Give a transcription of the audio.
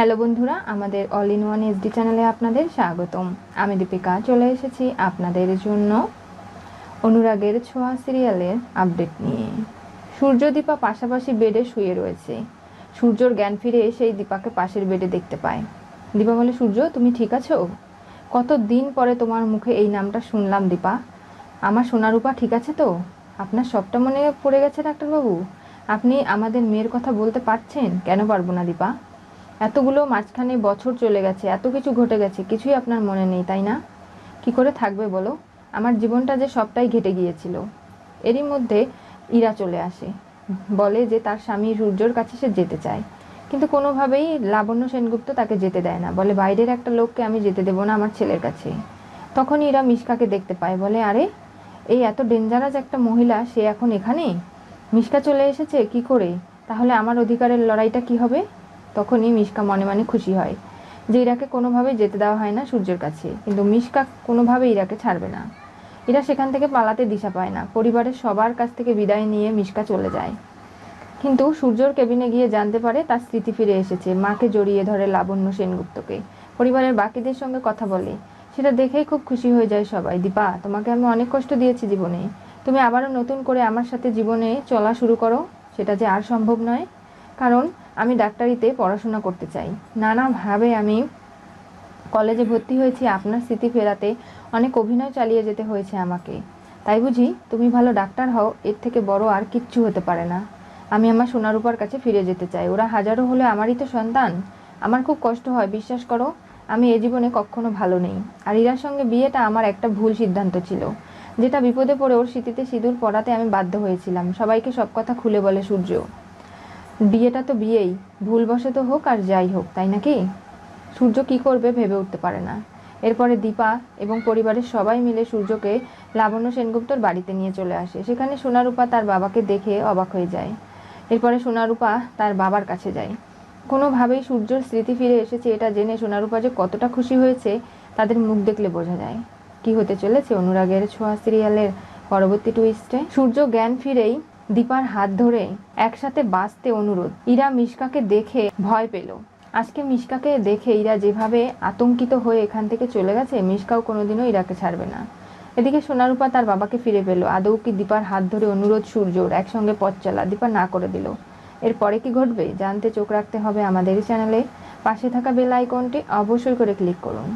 Hello বন্ধুরা, আমাদের all in one SD চ্যানেলে আপনাদের স্বাগতম। আমি দীপিকা, চলে এসেছি আপনাদের জন্য অনুরাগের ছোঁয়া সিরিয়ালের আপডেট নিয়ে। সূর্য দীপা পাশাপাশি বেডে শুয়ে রয়েছে। সূর্যর জ্ঞান ফিরে এসেই দীপাকে পাশের বেডে দেখতে পায়। দীপা বলে, সূর্য, তুমি ঠিক আছো? কত দিন পরে তোমার মুখে এই নামটা শুনলাম দীপা? আমার সোনারূপা ঠিক আছে তো? আপনার সবটা মনে পড়ে গেছে, ডাক্তারবাবু? আপনি আমাদের মেয়ের কথা বলতে পারছেন? কেন পারব না দীপা? এতগুলো মাঝখানে বছর চলে গেছে, এত কিছু ঘটে গেছে, কিছুই আপনার মনে নেই, তাই না? কি করে থাকবে বলো? আমার জীবনটা যে সবটাই ঘেটে গিয়েছিল। এরই মধ্যে ইরা চলে আসে। বলে যে তার স্বামী সূর্যর কাছে সে যেতে চায়। কিন্তু কোনোভাবেই লাবণ্য সেনগুপ্ত তাকে যেতে দেয় না। বলে, বাইরের একটা লোককে আমি যেতে দেবো না আমার ছেলের কাছে। তখনই ইরা মিশকাকে দেখতে পায়। বলে, আরে, এই এত ডেঞ্জারাস একটা মহিলা, সে এখন এখানে? মিশকা চলে এসেছে? কি করে? তাহলে আমার অধিকারের লড়াইটা কি হবে? তখনই মিশকা মনে মনে খুশি হয়। যে ইরাকে কোনোভাবেই যেতে দেওয়া হয় না সূর্যের কাছে, কিন্তু মিশকা কোনোভাবে ইরাকে ছাড়বে না। ইরা সেখান থেকে পালাতে দিশা পায় না। পরিবারের সবার কাছ থেকে বিদায় নিয়ে মিশকা চলে যায়। কিন্তু সূর্যর কেবিনে গিয়ে জানতে পারে তার স্মৃতি ফিরে এসেছে, মাকে জড়িয়ে ধরে লাবণ্য সেনগুপ্তকে। পরিবারের বাকিদের সঙ্গে কথা বলে। সেটা দেখেই খুব খুশি হয়ে যায় সবাই। দীপা, তোমাকে আমি অনেক কষ্ট দিয়েছি জীবনে। তুমি আবারও নতুন করে আমার সাথে জীবনে চলা শুরু করো। সেটা যে আর সম্ভব নয়। কারণ আমি ডাক্তারিতে পড়াশোনা করতে চাই। নানাভাবে আমি কলেজে ভর্তি হয়েছি, আপনার স্মৃতি ফেরাতে অনেক অভিনয় চালিয়ে যেতে হয়েছে আমাকে। তাই বুঝি তুমি ভালো ডাক্তার হও, এর থেকে বড় আর কিচ্ছু হতে পারে না। আমি আমার সোনারূপার কাছে ফিরে যেতে চাই। ওরা হাজারো হলে আমারই তো সন্তান। আমার খুব কষ্ট হয়, বিশ্বাস করো, আমি এ জীবনে কখনো ভালো নেই। আর ইরার সঙ্গে বিয়েটা আমার একটা ভুল সিদ্ধান্ত ছিল, যেটা বিপদে পড়ে ওর স্মৃতিতে সিঁদুর পড়াতে আমি বাধ্য হয়েছিলাম। সবাইকে সব কথা খুলে বলে সূর্য। বিয়েটা তো বিয়েই, ভুলবশত হোক আর যাই হোক, তাই নাকি? সূর্য কি করবে ভেবে উঠতে পারে না। এরপরে দীপা এবং পরিবারের সবাই মিলে সূর্যকে লাবণ্য সেনগুপ্তর বাড়িতে নিয়ে চলে আসে। সেখানে সোনারূপা তার বাবাকে দেখে অবাক হয়ে যায়। এরপরে সোনারূপা তার বাবার কাছে যায়। কোনোভাবেই সূর্যর স্মৃতি ফিরে এসেছে এটা জেনে সোনারূপা যে কতটা খুশি হয়েছে তাদের মুখ দেখলে বোঝা যায়। কি হতে চলেছে অনুরাগের ছোঁয়া সিরিয়ালের পরবর্তী টুইস্টে সূর্য জ্ঞান ফিরেই দীপার হাত ধরে একসাথে বাঁচতে অনুরোধ। ইরা মিশকাকে দেখে ভয় পেল। আজকে মিশকাকে দেখে ইরা যেভাবে আতঙ্কিত হয়ে এখান থেকে চলে গেছে, মিশকাও কোনোদিনও ইরাকে ছাড়বে না। এদিকে সোনারূপা তার বাবাকে ফিরে পেল। আদৌ কি দীপার হাত ধরে অনুরোধ সূর্যর একসঙ্গে পথ চলা? দীপা না করে দিল। এরপরে কি ঘটবে? জানতে চোখ রাখতে হবে আমাদের চ্যানেলে। পাশে থাকা বেল আইকনটি অবশ্যই করে ক্লিক করুন।